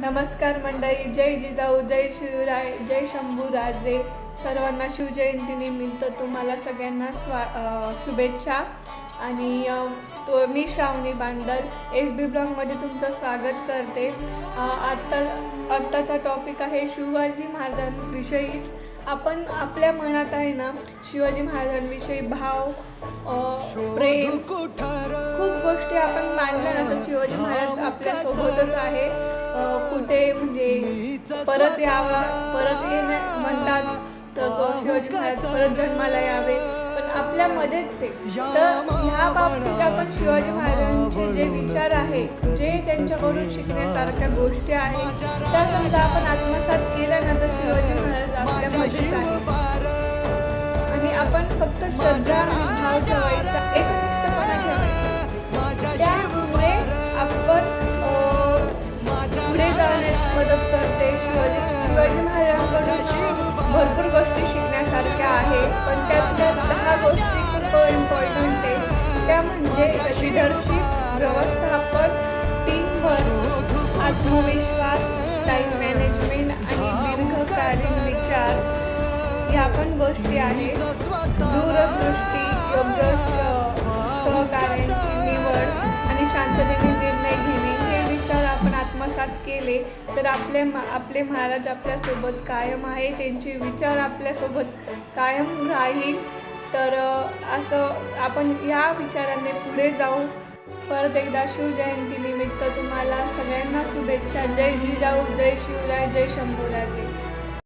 नमस्कार मंडळी जय जिजाऊ जय शिवराय जय शंभूराजे सर्वांना शिवजयंतीनिमित्त तुम्हाला सगळ्यांना स्वा शुभेच्छा. आणि तो मी श्रावणी बांदल. एस बी ब्लॉगमध्ये तुमचं स्वागत करते. आत्ता आत्ताचा टॉपिक आहे शिवाजी महाराजांविषयीच. आपण आपल्या मनात आहे ना शिवाजी महाराजांविषयी भाव गोष्टी आपण मानल्या ना तर शिवाजी महाराज आपल्यासोबतच आहे. कुठे म्हणजे परत यावा परत ये म्हणतात तर शिवाजी महाराज परत जन्माला यावे. पण आपल्यामध्येच आहे. तर ह्या बाबतीत आपण शिवाजी महाराजांचे जे विचार आहे जे त्यांच्याकडून शिकण्यासारख्या गोष्टी आहेत त्या समजा आपण आत्मसात केल्या ना तर शिवाजी महाराज आपल्यामध्येच आहे आणि आपण फक्त श्रद्धा भाव ठेवायचा. एक मदत करते. शिवाजी शिवाजी महाराजांकडून भरपूर गोष्टी शिकण्यासारख्या आहे पण त्यातल्या दहा गोष्टी खूप इम्पॉर्टंट आहे त्या म्हणजे लिडरशिप व्यवस्थापन टीमवर्क आत्मविश्वास टाईम मॅनेजमेंट आणि दीर्घकालीन विचार. ह्या पण गोष्टी आहेत. दूरदृष्टी योग्य सहकार्यांची निवड आणि शांततेने लागले तर आपले मा आपले महाराज आपल्यासोबत कायम आहे त्यांचे विचार आपल्यासोबत कायम राहील. तर असं आपण या विचाराने पुढे जाऊ. परत एकदा शिवजयंतीनिमित्त तुम्हाला सगळ्यांना शुभेच्छा. जय जिजाऊ जय शिवराय जय शंभूराजे.